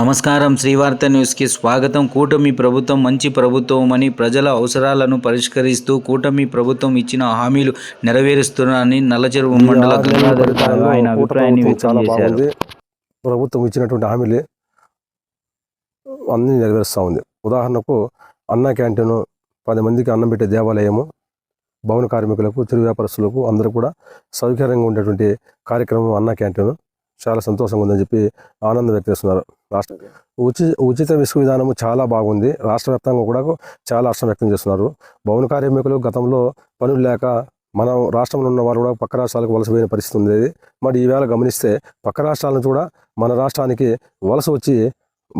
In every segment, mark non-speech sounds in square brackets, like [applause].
నమస్కారం. శ్రీవార్త న్యూస్కి స్వాగతం. కూటమి ప్రభుత్వం మంచి ప్రభుత్వం అని ప్రజల అవసరాలను పరిష్కరిస్తూ కూటమి ప్రభుత్వం ఇచ్చిన హామీలు నెరవేరుస్తున్నారని నల్లచెరువు మండల ఆయన అభిప్రాయాన్ని వ్యక్తం చేశారు. ప్రభుత్వం ఇచ్చినటువంటి హామీలే అన్ని నెరవేరుస్తూ ఉంది. ఉదాహరణకు అన్న క్యాంటీన్ పది మందికి అన్నం పెట్టే దేవాలయము భవన కార్మికులకు చిరు వ్యాపారస్తులకు అందరూ కూడా సౌకర్యంగా ఉండేటువంటి కార్యక్రమం అన్న క్యాంటీన్. చాలా సంతోషంగా ఉందని చెప్పి ఆనందం వ్యక్తం చేస్తున్నారు. రాష్ట్ర ఉచిత ఉచిత విశ్వ విధానము చాలా బాగుంది. రాష్ట్ర వ్యాప్తంగా కూడా చాలా హర్షం వ్యక్తం చేస్తున్నారు. భవన కార్మికులు గతంలో పనులు లేక మన రాష్ట్రంలో ఉన్న వారు కూడా పక్క రాష్ట్రాలకు వలసపోయిన పరిస్థితి ఉంది మరి ఈవేళ గమనిస్తే పక్క రాష్ట్రాలను కూడా మన రాష్ట్రానికి వలస వచ్చి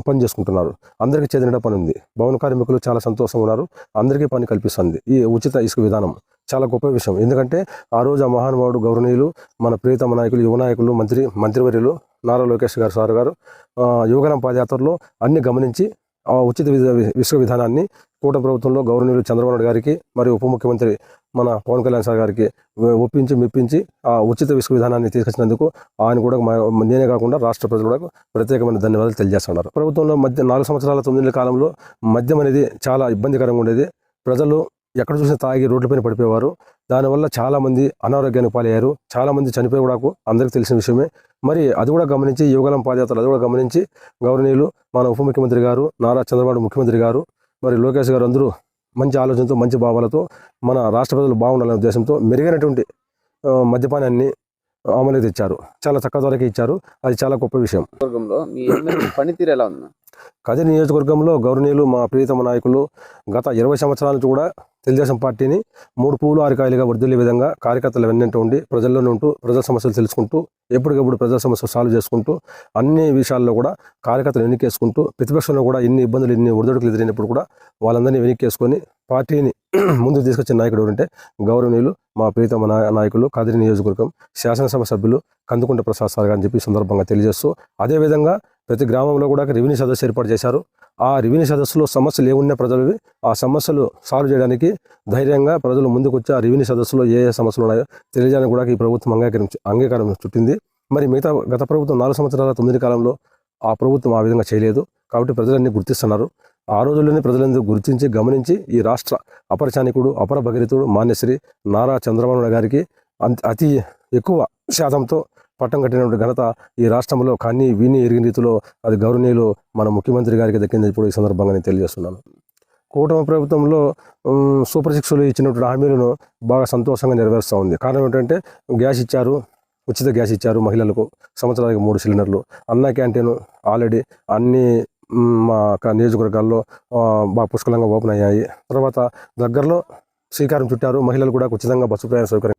పని చేసుకుంటున్నారు. అందరికీ చెందిన పని ఉంది. భవన కార్మికులు చాలా సంతోషంగా ఉన్నారు. అందరికీ పని కల్పిస్తుంది. ఈ ఉచిత ఇసుక విధానం చాలా గొప్ప విషయం. ఎందుకంటే ఆ రోజు ఆ మహానుభావుడు గౌరవనీయులు మన ప్రియతమ నాయకులు యువ నాయకులు మంత్రి మంత్రివర్యులు నారా లోకేష్ గారు సార్ గారు ఆ, యువగలం పాదయాత్రలో అన్ని గమనించి ఆ ఉచిత విధ- విశ్వ విధానాన్ని కూట ప్రభుత్వంలో గౌరవనీయులు చంద్రబాబు నాయుడు గారికి మరియు ఉప ముఖ్యమంత్రి మన పవన్ కళ్యాణ్ సార్ గారికి ఒప్పించి మెప్పించి ఆ ఉచిత విశ్వ విధానాన్ని తీసుకొచ్చినందుకు ఆయన కూడా మా- నేనే కాకుండా రాష్ట్ర ప్రజలు కూడా ప్రత్యేకమైన ధన్యవాదాలు తెలియజేస్తున్నారు. ప్రభుత్వంలో మధ్య నాలుగు సంవత్సరాల తొమ్మిది కాలంలో మద్యం అనేది చాలా ఇబ్బందికరంగా ఉండేది. ప్రజలు ఎక్కడ చూసినా తాగి రోడ్లపైన పడిపోయేవారు. దానివల్ల చాలా మంది అనారోగ్యానికి పాలయ్యారు. చాలా మంది చనిపోయి కూడా అందరికీ తెలిసిన విషయమే. మరి అది కూడా గమనించి యువగలం పాదయాత్రలు అది కూడా గమనించి గౌరవనీయులు మన ఉప ముఖ్యమంత్రి గారు నారా చంద్రబాబు ముఖ్యమంత్రి గారు మరి లోకేష్ గారు అందరూ మంచి ఆలోచనతో మంచి భావాలతో మన రాష్ట్ర ప్రజలు బాగుండాలనే ఉద్దేశంతో మెరుగైనటువంటి మద్యపానాన్ని అమలు తెచ్చారు. చాలా తక్కువ ధరకే ఇచ్చారు. అది చాలా గొప్ప విషయం. పనితీరు ఎలా ఉంది? కదిరి నియోజకవర్గంలో గౌరవనీయులు మా ప్రియతమ నాయకులు గత ఇరవై సంవత్సరాల నుంచి కూడా తెలుగుదేశం పార్టీని మూడు పూలు ఆరికాయలుగా కాయలుగా విధంగా కార్యకర్తలు వెన్నంటూ ఉండి ప్రజల్లోనే ఉంటూ ప్రజల సమస్యలు తెలుసుకుంటూ ఎప్పటికప్పుడు ప్రజల సమస్యలు సాల్వ్ చేసుకుంటూ అన్ని విషయాల్లో కూడా కార్యకర్తలు వెనుకేసుకుంటూ ప్రతిపక్షంలో కూడా ఎన్ని ఇబ్బందులు ఎన్ని ఒడిదొడుకులు ఎదిరినప్పుడు కూడా వాళ్ళందరినీ వెనక్కేసుకొని పార్టీని [clears throat] ముందుకు తీసుకొచ్చిన నాయకుడు ఎవరంటే గౌరవనీయులు మా ప్రీతమ నా- నాయకులు కదిరి నియోజకవర్గం శాసనసభ సభ్యులు కందుకుంట ప్రసాద్ సార్ అని చెప్పి సందర్భంగా తెలియజేస్తూ అదేవిధంగా ప్రతి గ్రామంలో కూడా రెవెన్యూ సదస్సు ఏర్పాటు చేశారు. ఆ రెవెన్యూ సదస్సులో సమస్యలు ఏమున్నా ప్రజలవి ఆ సమస్యలు సాల్వ్ చేయడానికి ధైర్యంగా ప్రజలు ముందుకు వచ్చి ఆ రెవెన్యూ సదస్సులో ఏ ఏ సమస్యలు ఉన్నాయో తెలియజేయడానికి కూడా ఈ ప్రభుత్వం అంగీకారం అంగీకారం చుట్టింది. మరి మిగతా గత ప్రభుత్వం నాలుగు సంవత్సరాల తొమ్మిది కాలంలో ఆ ప్రభుత్వం ఆ విధంగా చేయలేదు. కాబట్టి ప్రజలన్నీ గుర్తిస్తున్నారు. ఆ రోజుల్లోనే ప్రజలందరూ గుర్తించి గమనించి ఈ రాష్ట్ర అపరచానికుడు అపర భగీరథుడు మాన్యశ్రీ నారా చంద్రబాబు నాయుడు గారికి అంత- అతి ఎక్కువ శాతంతో పట్టం కట్టినటువంటి ఘనత ఈ రాష్ట్రంలో కానీ విని ఎరిగిన రీతిలో అది గౌరవనీయులు మన ముఖ్యమంత్రి గారికి దక్కింది ఇప్పుడు ఈ సందర్భంగా నేను తెలియజేస్తున్నాను. కూటమి ప్రభుత్వంలో సూపర్ సిక్స్లు ఇచ్చినటువంటి హామీలను బాగా సంతోషంగా నెరవేరుస్తూ ఉంది. కారణం ఏంటంటే గ్యాస్ ఇచ్చారు ఉచిత గ్యాస్ ఇచ్చారు మహిళలకు సంవత్సరానికి మూడు సిలిండర్లు. అన్న క్యాంటీన్ ఆల్రెడీ అన్ని మా నియోజకవర్గాల్లో బాగా పుష్కలంగా ఓపెన్ అయ్యాయి. తర్వాత దగ్గరలో శ్రీకారం చుట్టారు మహిళలు కూడా ఉచితంగా బస్సు ప్రయాణ సౌకర్యం